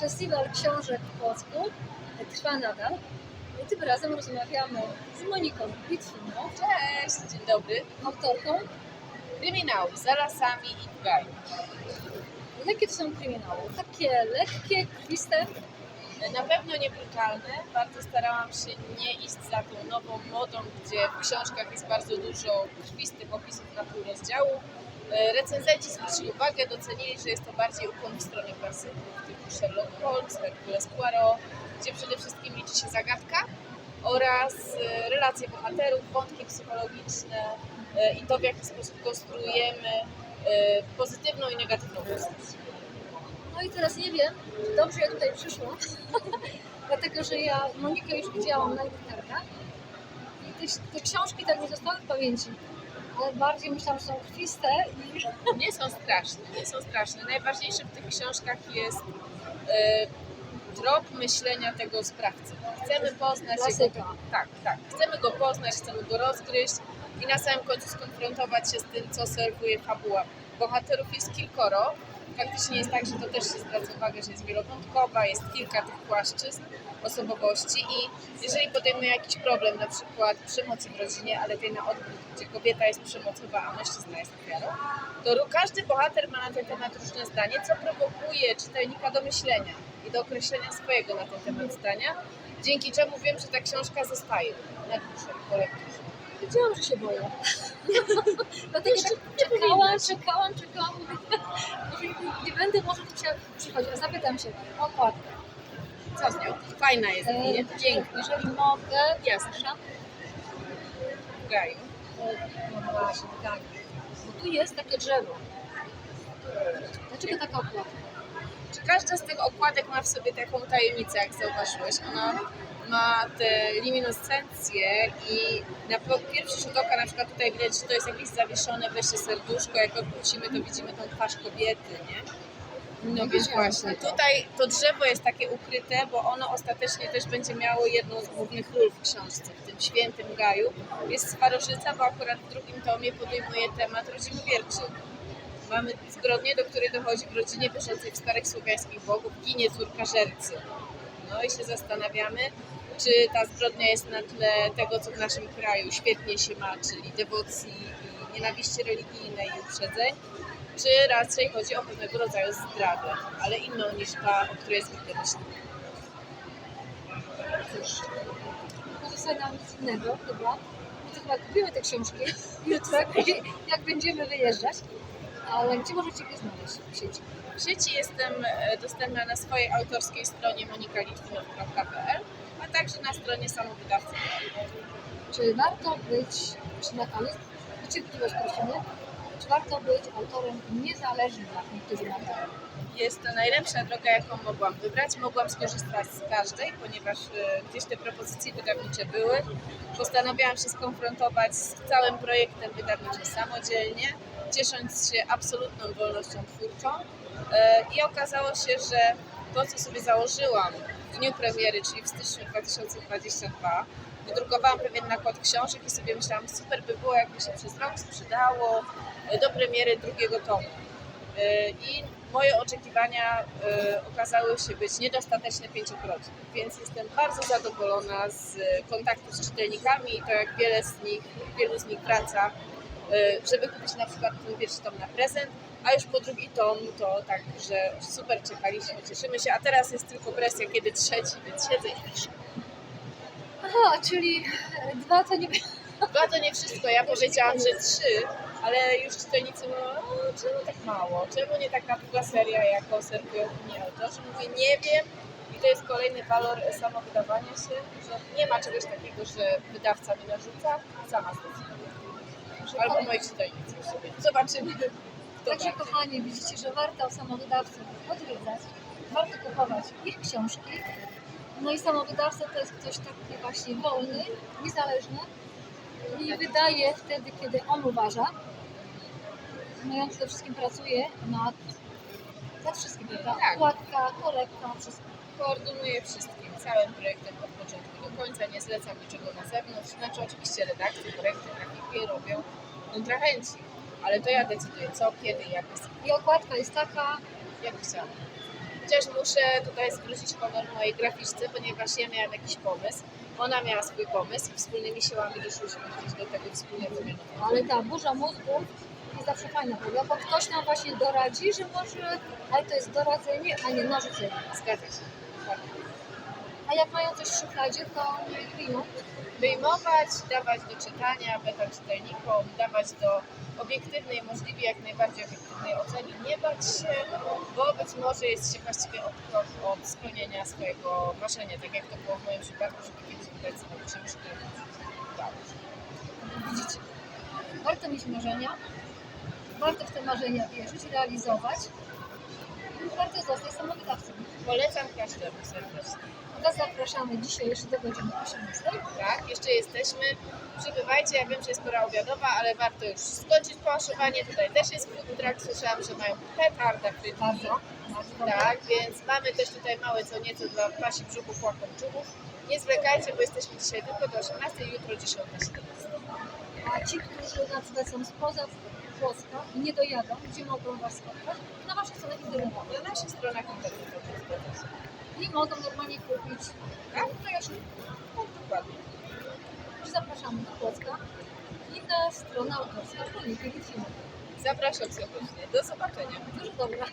Festiwal Książek w Płocku trwa nadal. I tym razem rozmawiamy z Moniką Bitwiną, Cześć, dzień dobry. autorką. Kryminał za lasami i w gaju. Jakie to są kryminały? Takie lekkie, krwiste. Na pewno nie brutalne. Bardzo starałam się nie iść za tą nową modą, gdzie w książkach jest bardzo dużo krwistych opisów na pół rozdziału. E, Recenzenci zwrócili uwagę, docenili, że jest to bardziej ukłon w stronę klasyków typu Sherlock Holmes, Hercules Poirot, gdzie przede wszystkim liczy się zagadka oraz e, relacje bohaterów, wątki psychologiczne e, i to, w jaki sposób konstruujemy pozytywną i negatywną postać. No i teraz nie wiem, czy dobrze ja tutaj przyszłam, dlatego że ja Monikę już widziałam na literkach i te, te książki tak mi zostały w pamięci, ale bardziej myślałam, że są krwiste i Nie są straszne, nie są straszne. Najważniejsze w tych książkach jest trop myślenia tego sprawcy. Chcemy poznać Klasyka. jego, tak, tak. Chcemy go poznać, chcemy go rozgryźć i na samym końcu skonfrontować się z tym, co serwuje fabuła. Bohaterów jest kilkoro. Faktycznie jest tak, że to też się zwraca uwagę, że jest wielowątkowa, jest kilka tych płaszczyzn osobowości i jeżeli podejmuje jakiś problem, na przykład przemocy w rodzinie, ale tej na odwrót, gdzie kobieta jest przemocowa, a mężczyzna jest ofiarą, to każdy bohater ma na ten temat różne zdanie, co prowokuje czytelnika do myślenia i do określenia swojego na ten temat zdania, dzięki czemu wiem, że ta książka zostaje na po lekturze. wiedziałam, że się boję. dlatego czekałam, czekałam, czekałam, mówię, nie- będę może tu chciała przychodzić, a zapytam się, okładka. Co z nią? Fajna jest, E, nie? Piękna. Jeżeli mogę, Jasne. przepraszam. Gaju. No właśnie, tak. Bo tu jest takie drzewo. Dlaczego taka okładka? Czy każda z tych okładek ma w sobie taką tajemnicę, jak zauważyłeś? Ona ma te luminescencje i na pierwszy rzut oka na przykład tutaj widać, że to jest jakieś zawieszone wreszcie serduszko, jak odwrócimy to widzimy tą twarz kobiety, nie? No więc wiedziałam właśnie, tego. tutaj to drzewo jest takie ukryte, bo ono ostatecznie też będzie miało jedną z głównych ról w książce, w tym świętym gaju. Jest starożytna, bo akurat w drugim tomie podejmuje temat rodzimowierczy. Mamy zbrodnię, do której dochodzi w rodzinie wierzącej w starych słowiańskich bogów, ginie córka żercy. No i się zastanawiamy, czy ta zbrodnia jest na tle tego, co w naszym kraju świetnie się ma, czyli dewocji i nienawiści religijnej i uprzedzeń, czy raczej chodzi o pewnego rodzaju zdradę, ale inną niż ta, o której zwykle myślimy. Cóż, pozostaje nam nic innego chyba. My to chyba kupimy te książki jutro, jak będziemy wyjeżdżać. Ale gdzie możecie je znaleźć w sieci? W sieci jestem e, dostępna na swojej autorskiej stronie monikalitwinow.pl, a także na stronie samowydawcy. Czy warto być, czy na koniec, prosimy, czy warto być autorem niezależnym, niektórzy mawiają? Jest to najlepsza droga, jaką mogłam wybrać. Mogłam skorzystać z każdej, ponieważ e, gdzieś te propozycje wydawnicze były. Postanowiłam się skonfrontować z całym projektem wydawniczym samodzielnie, ciesząc się absolutną wolnością twórczą. E, I okazało się, że to, co sobie założyłam w dniu premiery, czyli w styczniu 2022, wydrukowałam pewien nakład książek i sobie myślałam, super by było, jakby się przez rok sprzedało e, do premiery drugiego tomu. E, I moje oczekiwania okazały się być niedostateczne pięciokrotnie, więc jestem bardzo zadowolona z kontaktu z czytelnikami i to jak wiele z nich, wielu z nich wraca, żeby kupić na przykład pierwszy tom na prezent, a już po drugi tom to tak, że super czekaliśmy, cieszymy się, a teraz jest tylko presja, kiedy trzeci, więc siedzę i piszę. Aha, czyli dwa to nie Dwa to nie wszystko, ja powiedziałam, że trzy, ale już czytelnicy mówią, czemu tak mało, czemu nie taka długa seria, jaką serwują inni autorzy? Mówię, nie wiem i to jest kolejny walor samowydawania się, że nie ma czegoś takiego, że wydawca mi narzuca, sama zdecyduję. Albo moi czytelnicy sobie. Zobaczymy, Także kochani, widzicie, że warto samowydawców odwiedzać, warto kupować ich książki. No i samowydawca to jest ktoś taki właśnie wolny, niezależny i wydaje wtedy, kiedy on uważa. No i on przede wszystkim pracuje nad, nad wszystkim, prawda? Tak. Okładka, korekta, wszystko. Koordynuję wszystkim, całym projektem od początku do końca, nie zlecam niczego na zewnątrz. Znaczy oczywiście redakcje, korekty, grafiki robią kontrahenci, ale to ja decyduję co, kiedy, jak, I okładka jest taka, jak chciałam. Chociaż muszę tutaj zwrócić honor mojej graficzce, ponieważ ja miałam jakiś pomysł, ona miała swój pomysł i wspólnymi siłami doszłyśmy gdzieś do tego wspólnego mianownika. Ale ta burza mózgów jest zawsze fajna, prawda? Bo ktoś nam właśnie doradzi, że może, ale to jest doradzenie, a nie narzucenie. Zgadza się. Tak. A jak mają coś w szufladzie, to wyjmować, dawać do czytania beta czytelnikom, dawać do obiektywnej, możliwie jak najbardziej obiektywnej oceny, nie bać się, bo być może jest się właściwie od krok od spełnienia swojego marzenia, tak jak to było w moim przypadku, żeby kiedyś wydać swoją książkę. Tak. Widzicie? Warto mieć marzenia, warto w te marzenia wierzyć, realizować. Warto zostać samowydawcą. Polecam każdemu serdecznie. Was zapraszamy dzisiaj jeszcze do godziny 18. Tak, jeszcze jesteśmy. Przybywajcie, ja wiem, że jest pora obiadowa, ale warto już skończyć pałaszowanie. Tutaj też jest food truck. Słyszałam, że mają petarda frytki. Bardzo, bardzo. Tak, więc mamy też tutaj małe co nieco dla pasi brzuchów, łakomczugów. Nie zwlekajcie, bo jesteśmy dzisiaj tylko do 18, jutro 10.17 a ci, którzy na przykład są spoza Polska i nie dojadą, gdzie mogą Was spotkać? Na Waszych stronach internetowych. Na naszych stronach internetowych. I mogą normalnie kupić. Tak? No ja się... Tak, dokładnie. Zapraszamy do Polska i na stronę autorska Poliki Litwinowej. Zapraszam serdecznie. Do zobaczenia. Już dobra.